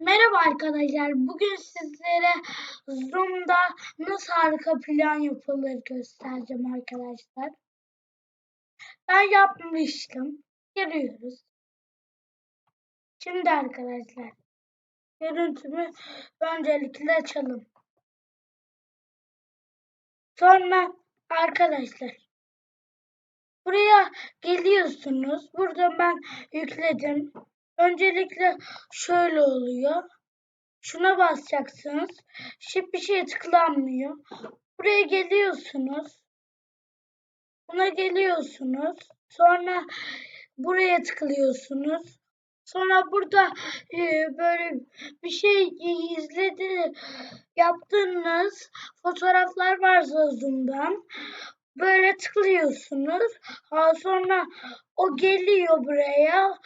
Merhaba arkadaşlar. Bugün sizlere Zoom'da nasıl harika plan yapılır göstereceğim arkadaşlar. Ben yapmıştım. Giriyoruz. Şimdi arkadaşlar görüntümü öncelikle açalım. Sonra arkadaşlar buraya geliyorsunuz. Burada ben yükledim. Öncelikle şöyle oluyor. Şuna basacaksınız. Hiçbir şey tıklanmıyor. Buraya geliyorsunuz. Buna geliyorsunuz. Sonra buraya tıklıyorsunuz. Sonra burada e, böyle bir şey izledi yaptığınız fotoğraflar varsa Zoom'dan böyle tıklıyorsunuz. Ha, sonra o geliyor buraya.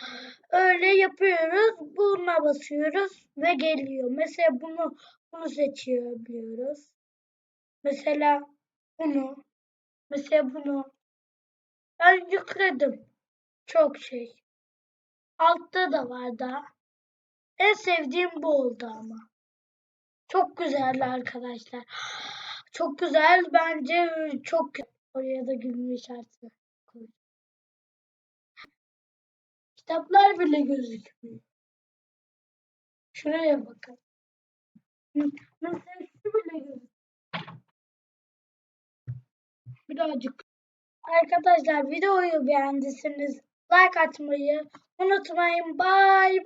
Öyle yapıyoruz. Buna basıyoruz ve geliyor. Mesela bunu bunu seçebiliyoruz. Mesela bunu. Mesela bunu. Ben yükledim. Çok şey. Altta da var daha. En sevdiğim bu oldu ama. Çok güzeldi arkadaşlar. Çok güzel. Bence çok Oraya da gülme işareti koy. Kitaplar bile gözükmüyor. Şuraya bakın. Mesela şu bile gözükmüyor. Birazcık. Arkadaşlar videoyu beğendiyseniz like atmayı unutmayın. Bye.